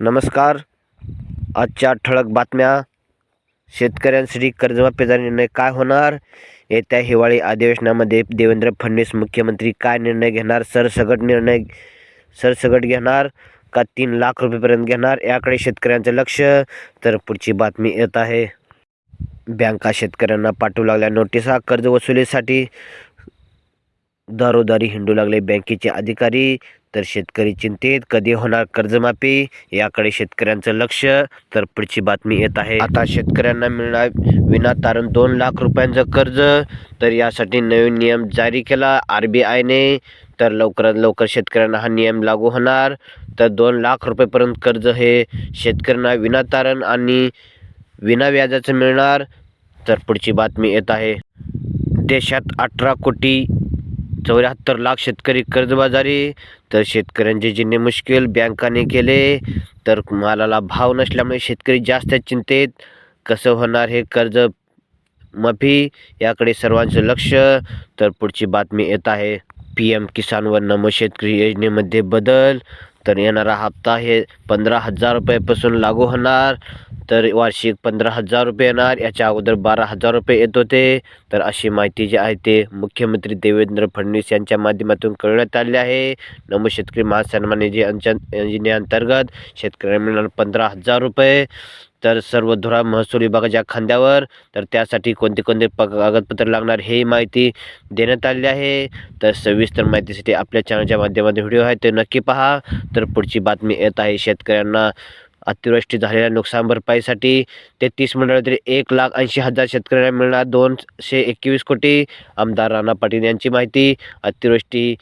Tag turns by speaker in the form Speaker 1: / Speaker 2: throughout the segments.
Speaker 1: नमस्कार. आजच्या ठळक बातम्या. शेतकऱ्यांसाठी कर्जमाफीचा निर्णय काय होणार? येत्या हिवाळी अधिवेशनामध्ये देवेंद्र फडणवीस मुख्यमंत्री काय निर्णय घेणार? सरसगट निर्णय सरसगट घेणार का तीन लाख रुपयेपर्यंत घेणार? याकडे शेतकऱ्यांचं लक्ष. तर पुढची बातमी येत आहे. बँका शेतकऱ्यांना पाठवू लागल्या नोटिसा. कर्ज वसुलीसाठी दारोदारी हिंडू लागले बँकेचे अधिकारी. तर शेतकरी चिंतेत कधी होणार कर्जमाफी याकडे शेतकऱ्यांचं लक्ष. तर पुढची बातमी येत आहे. आता शेतकऱ्यांना मिळणार विनातारण दोन लाख रुपयांचं कर्ज. तर यासाठी नवीन नियम जारी केला आर बी आयने. तर लवकरात लवकर शेतकऱ्यांना हा नियम लागू होणार. तर दोन लाख रुपयेपर्यंत कर्ज हे शेतकऱ्यांना विनातारण आणि विना व्याजाचं मिळणार. तर पुढची बातमी येत आहे. देशात अठरा कोटी चौऱ्याहत्तर लाख शेतकरी कर्जबाजारी. तर शेतकऱ्यांचे जिणे मुश्किल बँकाने केले तर मालाला भाव नसल्यामुळे शेतकरी जास्त चिंतेत. कसं होणार हे कर्ज माफी? याकडे सर्वांचं लक्ष. तर पुढची बातमी येत आहे. पी एम किसान व नमो शेतकरी योजनेमध्ये बदल. तर येणारा हप्ता हे पंधरा हजार रुपयापासून लागू होणार. तर वार्षिक पंधरा हजार रुपये येणार. याच्या अगोदर बारा हजार रुपये येत होते. तर अशी माहिती जी आहे ते मुख्यमंत्री देवेंद्र फडणवीस यांच्या माध्यमातून कळवण्यात आले आहे. नमो शेतकरी महासन्मान निधी अंच्या योजनेअंतर्गत शेतकऱ्यांना मिळणार पंधरा हजार रुपये. तर सर्व धुरा महसूल विभागाच्या खांद्यावर तर त्यासाठी कोणते कोणते प कागदपत्र लागणार हे माहिती देण्यात आली आहे. तर सविस्तर माहितीसाठी आपल्या चॅनलच्या माध्यमातून व्हिडिओ आहे ते नक्की पहा. तर पुढची बातमी येत आहे शेतकऱ्यांना अतिवृष्टी झालेल्या नुकसान भरपाईसाठी. तेहतीस मंडळ तरी एक लाख ऐंशी हजार शेतकऱ्यांना मिळणार दोनशे एकवीस कोटी. आमदार राणा पाटील यांची माहिती अतिवृष्टी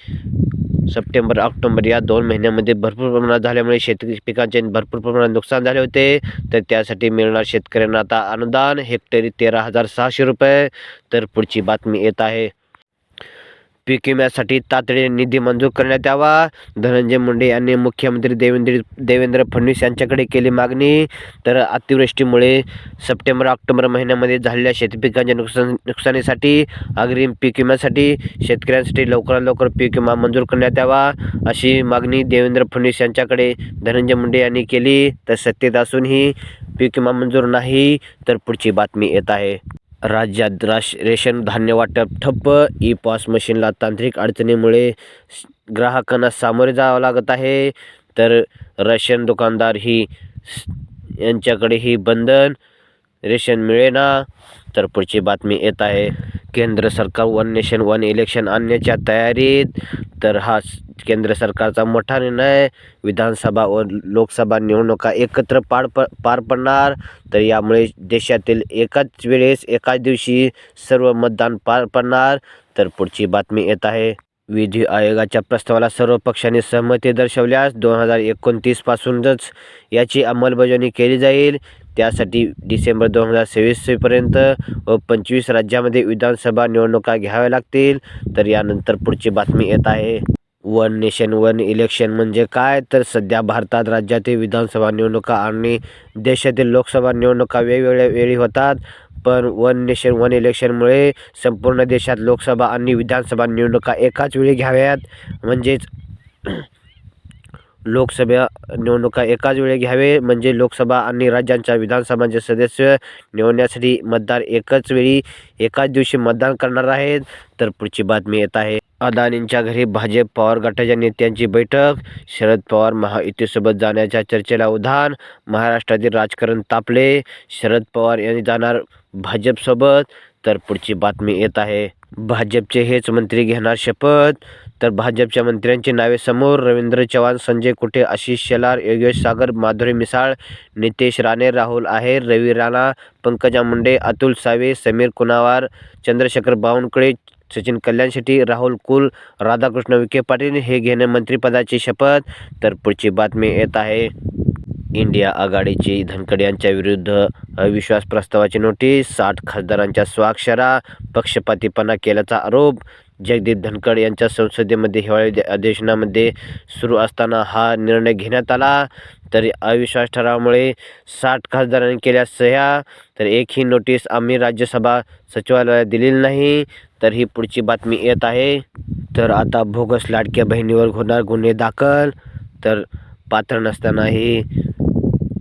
Speaker 1: सप्टेंबर ऑक्टोबर या दोन महिन्यामध्ये भरपूर प्रमाणात झाल्यामुळे शेतकरी पिकांचे भरपूर प्रमाणात नुकसान झाले होते. तर त्यासाठी मिळणार शेतकऱ्यांना आता अनुदान हेक्टरी तेरा हजार सहाशे रुपये. तर पुढची बातमी येत आहे. पीक विम्यासाठी तातडीने निधी मंजूर करण्यात यावा. धनंजय मुंडे यांनी मुख्यमंत्री देवेंद्र देवेंद्र फडणवीस यांच्याकडे केली मागणी. तर अतिवृष्टीमुळे सप्टेंबर ऑक्टोबर महिन्यामध्ये झालेल्या शेतीपिकांच्या नुकसान नुकसानीसाठी अग्रिम पीक विम्यासाठी शेतकऱ्यांसाठी लवकरात लवकर पीक विमा मंजूर करण्यात यावा अशी मागणी देवेंद्र फडणवीस यांच्याकडे धनंजय मुंडे यांनी केली. तर सत्तेत असूनही पीक विमा मंजूर नाही तर पुढची बातमी येत आहे. राज्यात राश रेशन धान्य वाटप ठप्प ई पॉस मशीनला तांत्रिक अडचणीमुळे ग्राहकांना सामोरे जावं लागत आहे. तर रेशन दुकानदार ही यांच्याकडेही बंधन रेशन मिळेना तर पुढची बातमी येत आहे. केंद्र सरकार वन नेशन वन इलेक्शन आणण्याच्या तयारीत. तर हा केंद्र सरकारचा मोठा निर्णय. विधानसभा व लोकसभा निवडणुका एकत्र पार प पार पडणार. तर यामुळे देशातील एकाच वेळेस एकाच दिवशी सर्व मतदान पार पडणार. तर पुढची बातमी येत आहे. विधी आयोगाच्या प्रस्तावाला सर्व पक्षांनी सहमती दर्शवल्यास दोन हजार एकोणतीसपासूनच याची अंमलबजावणी केली जाईल. त्यासाठी डिसेंबर दोन हजार सव्वीसपर्यंत व पंचवीस राज्यामध्ये विधानसभा निवडणुका घ्याव्या लागतील. तर यानंतर पुढची बातमी येत आहे. वन नेशन वन इलेक्शन म्हणजे काय? तर सध्या भारतात राज्यातील विधानसभा निवडणुका आणि देशातील लोकसभा निवडणुका वेगवेगळ्या वेळी होतात. पण वन नेशन वन इलेक्शनमुळे संपूर्ण देशात लोकसभा आणि विधानसभा निवडणुका एकाच वेळी घ्याव्यात. म्हणजेच लोकसभा निवडणुका एकाच वेळी घ्यावे म्हणजे लोकसभा आणि राज्यांच्या विधानसभांचे सदस्य निवडण्यासाठी मतदार एकाच वेळी एकाच दिवशी मतदान करणार आहेत. तर पुढची बातमी येत आहे. अदानींच्या घरी भाजप पवार गटाच्या नेत्यांची बैठक. शरद पवार महायुतीसोबत जाण्याच्या चर्चेला उधाण. महाराष्ट्रातील राजकारण तापले. शरद पवार यांनी जाणार भाजपसोबत. तर पुढची बातमी येत आहे. भाजपचे हेच मंत्री घेणार शपथ? तर भाजपच्या मंत्र्यांची नावे समोर. रवींद्र चव्हाण संजय कुटे आशिष शेलार योगेश सागर माधुरी मिसाळ नितेश राणे राहुल आहेर रवी राणा पंकजा मुंडे अतुल सावे समीर कुनावार चंद्रशेखर बावनकुळे सचिन कल्याण शेट्टी राहुल कुल राधाकृष्ण विखे पाटील हे घेणे मंत्रिपदाची शपथ. तर पुढची बातमी येत आहे. इंडिया आघाडीची धनखड यांच्या विरुद्ध अविश्वास प्रस्तावाची नोटीस साठ खासदारांच्या स्वाक्षरा पक्षपातीपणा केल्याचा आरोप जगदीप धनखड यांच्या संसदेमध्ये हिवाळी अधिवेशनामध्ये सुरू असताना हा निर्णय घेण्यात आला. तरी अविश्वास ठरावामुळे साठ खासदारांनी केल्या सह्या तर एक ही नोटीस आम्ही राज्यसभा सचिवालयात दिलेली नाही तर ही पुढची बातमी येत आहे. तर आता भोगस लाडक्या बहिणीवर होणार गुन्हे दाखल तर पात्र नसतानाही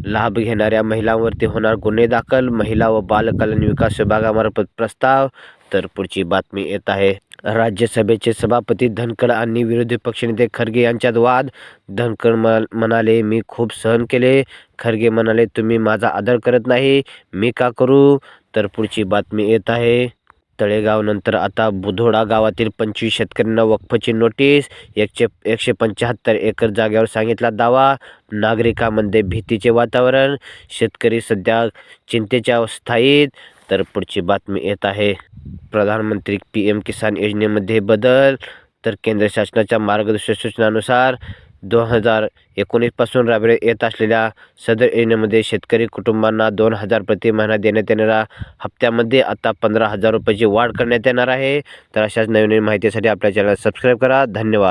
Speaker 1: लाभ घेणाऱ्या महिलांवरती होणार गुन्हे दाखल. महिला व बालकल्याण विकास विभागामार्फत प्रस्ताव. तर पुढची बातमी येत आहे. राज्यसभेचे सभापती धनखड आणि विरोधी पक्षनेते खरगे यांच्यात वाद. धनखड म- म्हणाले मी खूप सहन केले. खरगे म्हणाले तुम्ही माझा आदर करत नाही. मी का करू? तर पुढची बातमी येत आहे. तळेगाव नंतर आता बुधोडा गावातील पंचवीस शेतकऱ्यांना वक्फची नोटीस एकशे एकशे पंच्याहत्तर एकर जागेवर सांगितला दावा. नागरिकांमध्ये भीतीचे वातावरण शेतकरी सध्या चिंतेच्या अवस्थाईत तर पुढची बातमी येत आहे. प्रधानमंत्री पी एम किसान योजनेमध्ये बदल तर केंद्र शासनाच्या मार्गदर्शक सूचनानुसार दोन हजार एकोणीसपासून राबविण्यात येत असलेल्या सदर योजनेमध्ये शेतकरी कुटुंबांना दोन हजार प्रति महिना देण्यात येणाऱ्या हप्त्यामध्ये आता पंधरा हजार रुपयाची वाढ करण्यात येणार आहे. तर अशाच नवीन नवीन माहितीसाठी आपल्या चॅनल सबस्क्राईब करा. धन्यवाद.